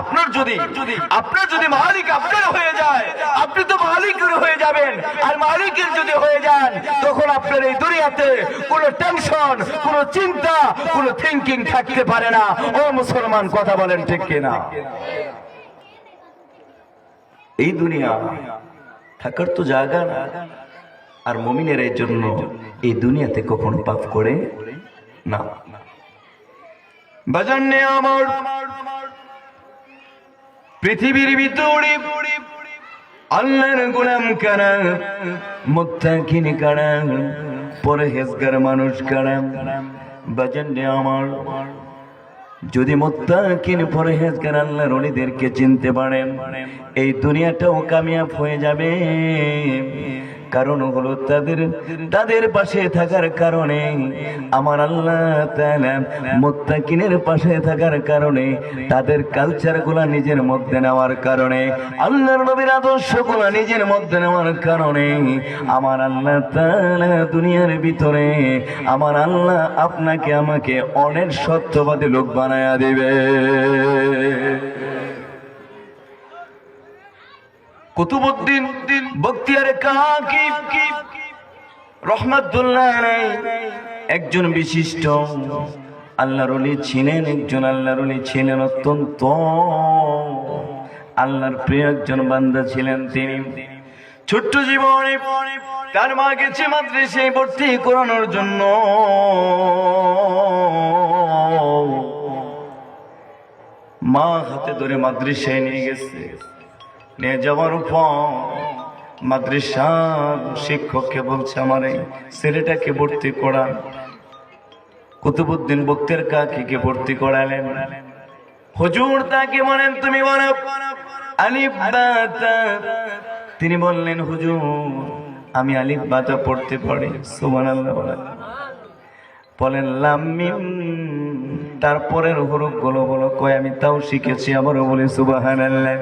আপনার যদি আপনার যদি মালিক আপনার হয়ে যায়, আপনি তো মালিকের হয়ে যাবেন। আর মালিকের যদি হয়ে যান, তখন আপনার এই দুনিয়াতে কোনো টেনশন কোনো চিন্তা, কোনো থিঙ্কিং থাকতে পারে না। ও মুসলমান, কথা বলেন ঠিক কিনা? এই দুনিয়া থাকার তো জায়গা না। আর মমিনের এই জন্য এই দুনিয়াতে কখনো পাপ করে না। বাজার নে আমার পৃথিবীর ভিতরে আল্লাহর গোলাম কারা, মুত্তাকিন কারা, পরহেজগার মানুষ কারা? বাজার নে আমার, যদি মোত্তাকিন পরহেজগার আল্লাহর ওলিদেরকে চিনতে পারেন, এই দুনিয়াটাও কামিয়াব হয়ে যাবে। কারণ হলো তাদের তাদের পাশে থাকার কারণে, আমার আল্লাহ মুত্তাকিনের পাশে থাকার কারণে, তাদের কালচারগুলা নিজের মধ্যে নেওয়ার কারণে, আল্লাহর নবীর আদর্শগুলা নিজের মধ্যে নেওয়ার কারণে, আমার আল্লাহ দুনিয়ার ভিতরে, আমার আল্লাহ আপনাকে আমাকে অনেক সত্যবাদী লোক বানায়া দিবে। কুতুবুদ্দিন বক্তিয়ার কাকি রহমতুল্লাহ একজন বিশিষ্ট আল্লাহর অলি ছিলেন, একজন আল্লাহর অলি ছিলেন অত্যন্ত। আল্লাহর প্রিয় একজন বান্দা ছিলেন তিনি। ছোট্ট জীবনে তার মা গেছে মাদ্রাসায় ভর্তি করানোর জন্য। মা হাতে ধরে মাদ্রাসায় নিয়ে গেছে। নিয়ে যাওয়ার পর মাদ্রাসার শিক্ষককে বলছে আমার এই ছেলেটাকে ভর্তি করান কুতুবুদ্দিন বক্তের কাকিকে ভর্তি করালেন। হুজুর তাকে বলেন, তুমি তিনি বললেন, হুজুর, আমি আলিফ বাতা পড়তে পারি। সুবহানাল্লাহ বলেন। লামিম তারপরের হরফগুলো বলো, কয়, আমি তাও শিখেছি আবারও বলি, সুবহানাল্লাহ।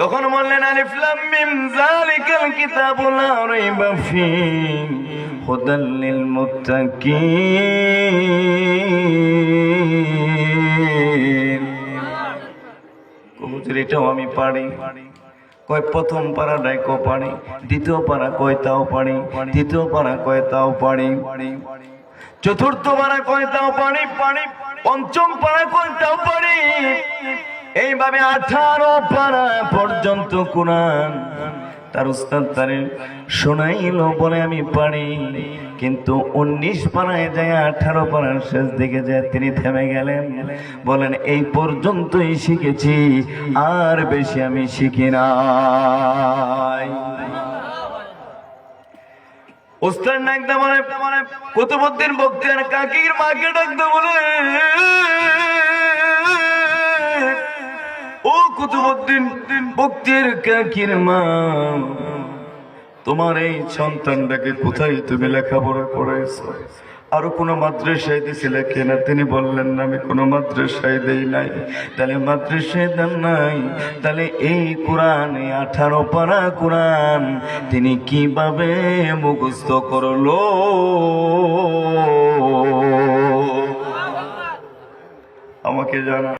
তখন বললেন আলিফ লাম মিম যালিকাল কিতাবু লা রাইবা এটাও আমি পারি। কয় প্রথম পাড়াটাই কো পারি, দ্বিতীয় পাড়া কয় তাও পারি, তৃতীয় পাড়া কয় তাও পারি। চতুর্থ পাড়া কয় তাও পারি পারি পঞ্চম পাড়া কয় তাও পারি। এইভাবে আঠারো পাড়া পর্যন্ত কোরআন তার উস্তাদ তারে শোনাইলো বলে আমি পারি। কিন্তু উনিশ পাড়ায় যায়, আঠারো পাড়ার শেষ দিকে যায়, তিনি থেমে গেলেন। বলেন, এই পর্যন্তই শিখেছি, আর বেশি আমি শিখি নাই। উস্তাদ ডাকতে বলে কুতুবুদ্দিন বক্তিয়ার কাকির মাকে ডাকতে বলে। ও কুতুবুদ্দিন বক্তিয়ার কাকির মা, তোমার এই সন্তানটাকে কোথায় তুমি লেখাপড়া করাইছো? আরও কোনো মাদ্রাসায় দিছিলে কিনা তিনি বললেন, না, আমি কোনো মাদ্রাসায় দেই নাই। তাহলে মাদ্রাসায় দেন নাই? তাহলে এই কোরআন আঠারো পারা কোরআন তিনি কীভাবে মুখস্থ করল? আমাকে জানা।